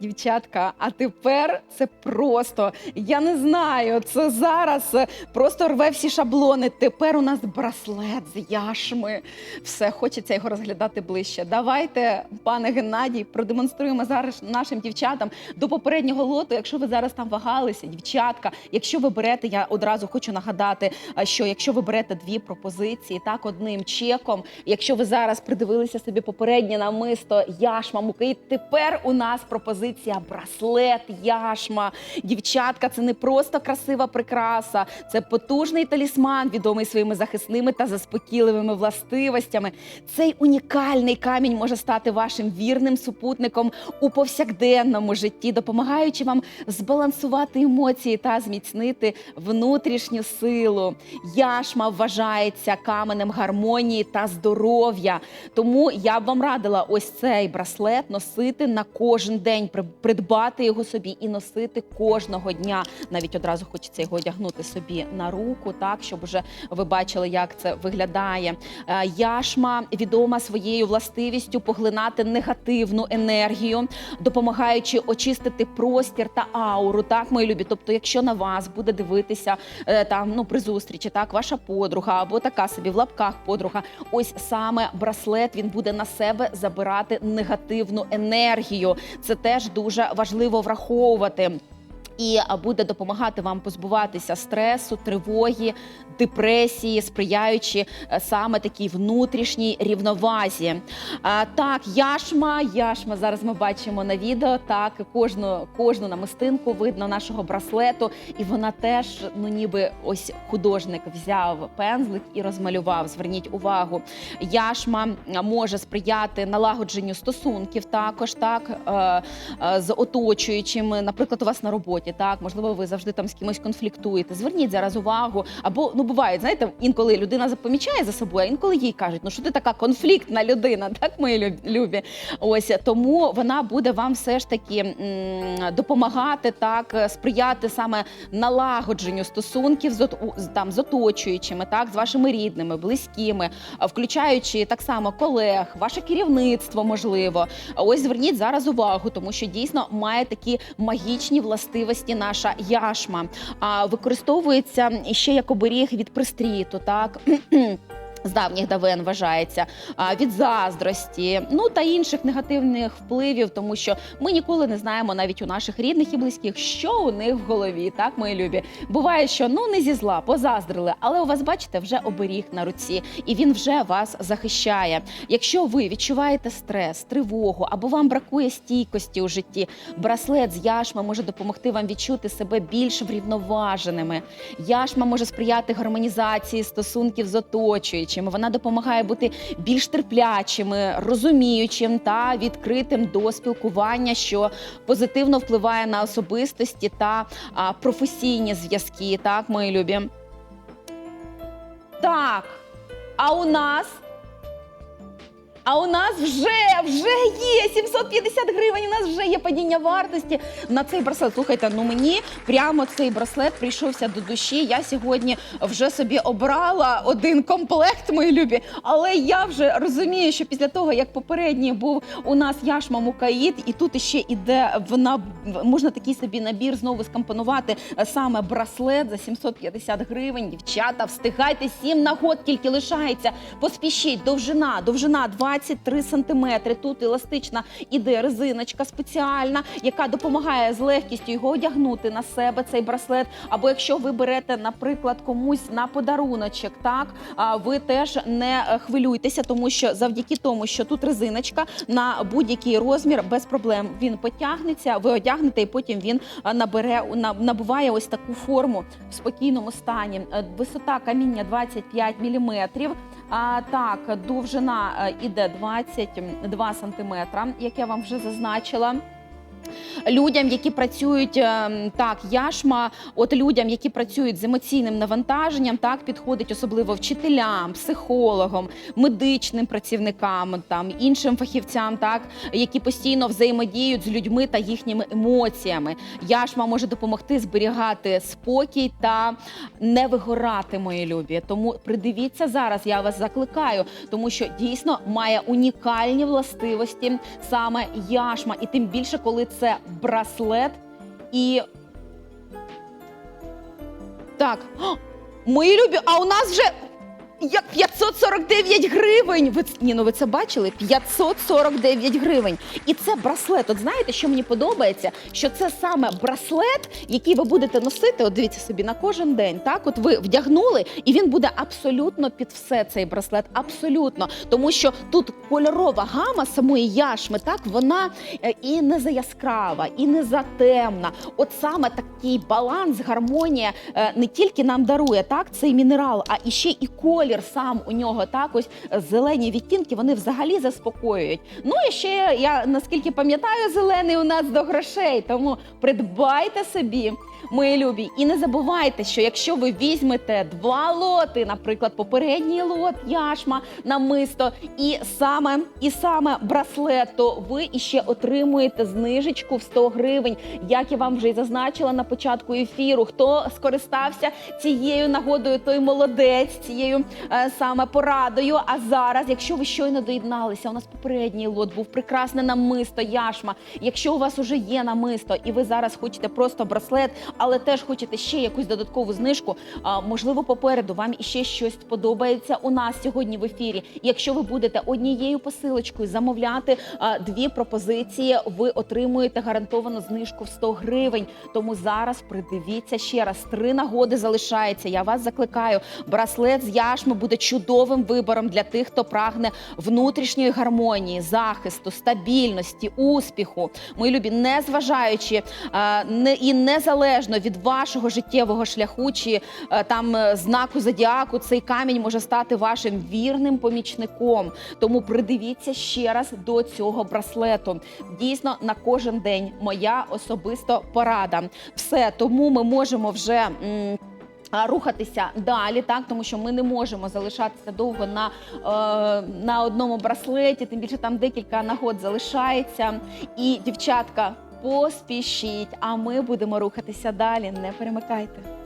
Дівчатка, а тепер це просто, я не знаю, це зараз е, просто рве всі шаблони. Тепер у нас браслет з яшми. Все, хочеться його розглядати ближче. Давайте, пане Геннадій, продемонструємо зараз нашим дівчатам до попереднього лоту. Якщо ви зараз там вагалися, дівчатка, якщо ви берете, я одразу хочу нагадати, що якщо ви берете дві пропозиції, так одним чеком, якщо ви зараз придивилися собі попереднє намисто яшма муки, тепер у нас пропозиція браслет яшма. Дівчатка, це не просто красива прикраса, це потужний талісман, відомий своїми захисними та заспокійливими властивостями. Цей унікальний камінь може стати вашим вірним супутником у повсякденному житті, допомагаючи вам збалансувати емоції та зміцнити внутрішню силу. Яшма вважається каменем гармонії та здоров'я. Тому я б вам радила ось цей браслет носити на кожен день, придбати його собі і носити кожного дня. Навіть одразу хочеться його одягнути собі на руку, так щоб вже ви бачили, як це виглядає. Е, Яшма відома своєю властивістю поглинати негативну енергію, допомагаючи очистити простір та ауру. Так, мої любі. Тобто, якщо на вас буде дивитися е, там ну при зустрічі, так ваша подруга або така собі в лапках подруга, ось саме браслет він буде на себе забирати негативну енергію. Це теж дуже важливо враховувати. І буде допомагати вам позбуватися стресу, тривоги, депресії, сприяючи е, саме такій внутрішній рівновазі. Так, яшма, яшма. Зараз ми бачимо на відео. Так, кожну, кожну намистинку видно нашого браслету, і вона теж, ну ніби ось художник взяв пензлик і розмалював. Зверніть увагу, яшма може сприяти налагодженню стосунків, також так е, е, з оточуючими, наприклад, у вас на роботі, так можливо, ви завжди там з кимось конфліктуєте. Зверніть зараз увагу. Або ну буває, знаєте, інколи людина запомічає за собою, а інколи їй кажуть, ну що ти така конфліктна людина, так мої любі. Ось тому вона буде вам все ж таки м, допомагати, так сприяти саме налагодженню стосунків з там з оточуючими, так з вашими рідними, близькими, включаючи так само колег, ваше керівництво, можливо. Ось зверніть зараз увагу, тому що дійсно має такі магічні властивості наша яшма. Використовується ще як оберіг від пристріту, так. З давніх давен вважається від заздрості, ну та інших негативних впливів, тому що ми ніколи не знаємо навіть у наших рідних і близьких, що у них в голові, так мої любі. Буває, що ну не зі зла, позаздрили, але у вас бачите вже оберіг на руці, і він вже вас захищає. Якщо ви відчуваєте стрес, тривогу або вам бракує стійкості у житті, браслет з яшма може допомогти вам відчути себе більш врівноваженими. Яшма може сприяти гармонізації стосунків з оточуючими. Вона допомагає бути більш терплячими, розуміючим та відкритим до спілкування, що позитивно впливає на особистості та професійні зв'язки. Так, мої любі. Так. А у нас. А у нас вже вже є 750 гривень. У нас вже є падіння вартості на цей браслет. Слухайте, ну мені прямо цей браслет прийшовся до душі. Я сьогодні вже собі обрала один комплект, мої любі. Але я вже розумію, що після того, як попередній був у нас Яшма Мукаїд, і тут ще іде вона можна такий собі набір знову скомпонувати е, саме браслет за 750 гривень. Дівчата, встигайте, сім нагод тільки лишається. Поспішіть, довжина, довжина 23 сантиметри. Тут еластична іде резиночка спеціальна, яка допомагає з легкістю його одягнути на себе цей браслет. Або якщо ви берете, наприклад, комусь на подаруночок, так ви теж не хвилюйтеся, тому що завдяки тому, що тут резиночка на будь-який розмір без проблем він потягнеться, ви одягнете, і потім він набере на- набуває ось таку форму в спокійному стані. Е, Висота каміння 25 міліметрів. А так, довжина е, іде 22 сантиметра, як я вам вже зазначила. Людям, які працюють ем, так, яшма, от людям, які працюють з емоційним навантаженням, так підходить особливо вчителям, психологам, медичним працівникам, там іншим фахівцям, так які постійно взаємодіють з людьми та їхніми емоціями. Яшма може допомогти зберігати спокій та не вигорати, мої любі. Тому придивіться зараз. Я вас закликаю, тому що дійсно має унікальні властивості саме яшма, і тим більше, коли це браслет і. Так. Мої любі, а у нас вже як 549 гривень. Ви, ц- ні, ну ви це бачили? 549 гривень. І це браслет. От знаєте, що мені подобається? Що це саме браслет, який ви будете носити. От дивіться собі на кожен день. Так, от ви вдягнули, і він буде абсолютно під все цей браслет. Абсолютно. Тому що тут кольорова гама самої яшми, так вона е, і не за яскрава, і не за темна. От саме такий баланс, гармонія е, не тільки нам дарує так цей мінерал, а і ще і колір сам у нього. Так, ось е, зелені відтінки вони взагалі заспокоюють. Ну і ще я наскільки пам'ятаю, зелений у нас до грошей. Тому придбайте собі. Мої любі, і не забувайте, що якщо ви візьмете два лоти, наприклад, попередній лот яшма намисто, і саме і саме браслет, то ви іще отримуєте знижечку в 100 гривень. Як я вам вже й зазначила на початку ефіру. Хто скористався цією нагодою, той молодець, цією е, саме порадою. А зараз, якщо ви щойно доєдналися, у нас попередній лот був прекрасне намисто яшма. Якщо у вас уже є намисто, і ви зараз хочете просто браслет, але теж хочете ще якусь додаткову знижку. Можливо, попереду вам іще щось подобається у нас сьогодні в ефірі. Якщо ви будете однією посилочкою замовляти дві пропозиції, ви отримуєте гарантовану знижку в 100 гривень. Тому зараз придивіться ще раз. Три нагоди залишається. Я вас закликаю. Браслет з яшми буде чудовим вибором для тих, хто прагне внутрішньої гармонії, захисту, стабільності, успіху. Мої любі, не зважаючи не і незалежно від вашого життєвого шляху чи е, там е, знаку зодіаку, цей камінь може стати вашим вірним помічником. Тому придивіться ще раз до цього браслету. Дійсно, на кожен день моя особиста порада. Все, тому ми можемо вже. Рухатися далі, так тому що ми не можемо залишатися довго на, е, на одному браслеті, тим більше там декілька нагод залишається. І дівчатка, поспішіть, а ми будемо рухатися далі. Не перемикайте.